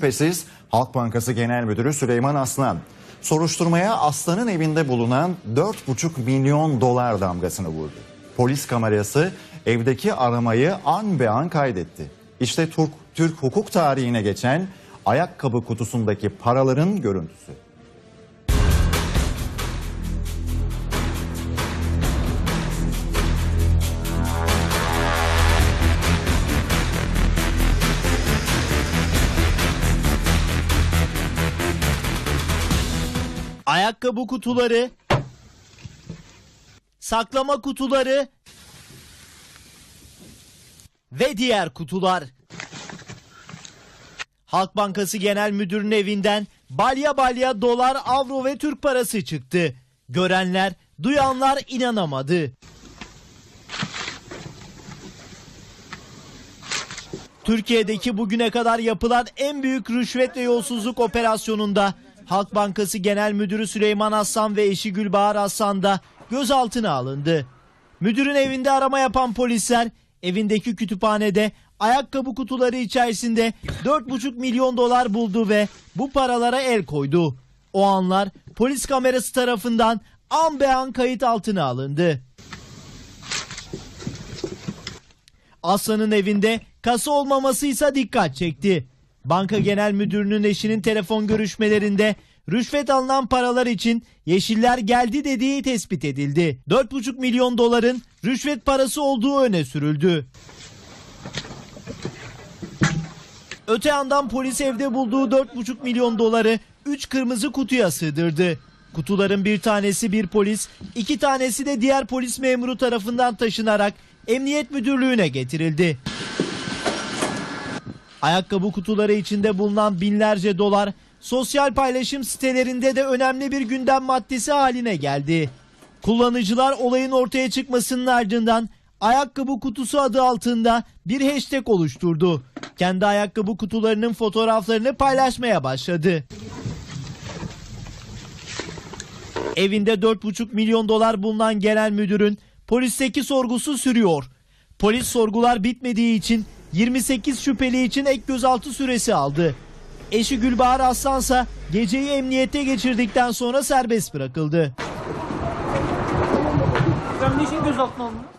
Şüphesiz Halk Bankası Genel Müdürü Süleyman Aslan. Soruşturmaya Aslan'ın evinde bulunan 4,5 milyon dolar damgasını vurdu. Polis kamerası evdeki aramayı an be an kaydetti. İşte Türk, Türk hukuk tarihine geçen ayakkabı kutusundaki paraların görüntüsü. Ayakkabı kutuları, saklama kutuları ve diğer kutular. Halk Bankası Genel Müdürü'nün evinden balya balya dolar, avro ve Türk parası çıktı. Görenler, duyanlar inanamadı. Türkiye'deki bugüne kadar yapılan en büyük rüşvet ve yolsuzluk operasyonunda Halk Bankası Genel Müdürü Süleyman Aslan ve eşi Gülbahar Aslan da gözaltına alındı. Müdürün evinde arama yapan polisler evindeki kütüphanede ayakkabı kutuları içerisinde 4,5 milyon dolar buldu ve bu paralara el koydu. O anlar polis kamerası tarafından an be an kayıt altına alındı. Aslan'ın evinde kasa olmaması ise dikkat çekti. Banka Genel Müdürü'nün eşinin telefon görüşmelerinde rüşvet alınan paralar için Yeşiller geldi dediği tespit edildi. 4,5 milyon doların rüşvet parası olduğu öne sürüldü. Öte yandan polis evde bulduğu 4,5 milyon doları 3 kırmızı kutuya sığdırdı. Kutuların bir tanesi bir polis, iki tanesi de diğer polis memuru tarafından taşınarak Emniyet Müdürlüğü'ne getirildi. Ayakkabı kutuları içinde bulunan binlerce dolar sosyal paylaşım sitelerinde de önemli bir gündem maddesi haline geldi. Kullanıcılar olayın ortaya çıkmasının ardından ayakkabı kutusu adı altında bir hashtag oluşturdu. Kendi ayakkabı kutularının fotoğraflarını paylaşmaya başladı. Evinde 4,5 milyon dolar bulunan genel müdürün polisteki sorgusu sürüyor. Polis sorgular bitmediği için 28 şüpheli için ek gözaltı süresi aldı. Eşi Gülbahar Aslansa geceyi emniyete geçirdikten sonra serbest bırakıldı. Sen niçin gözaltına alındın?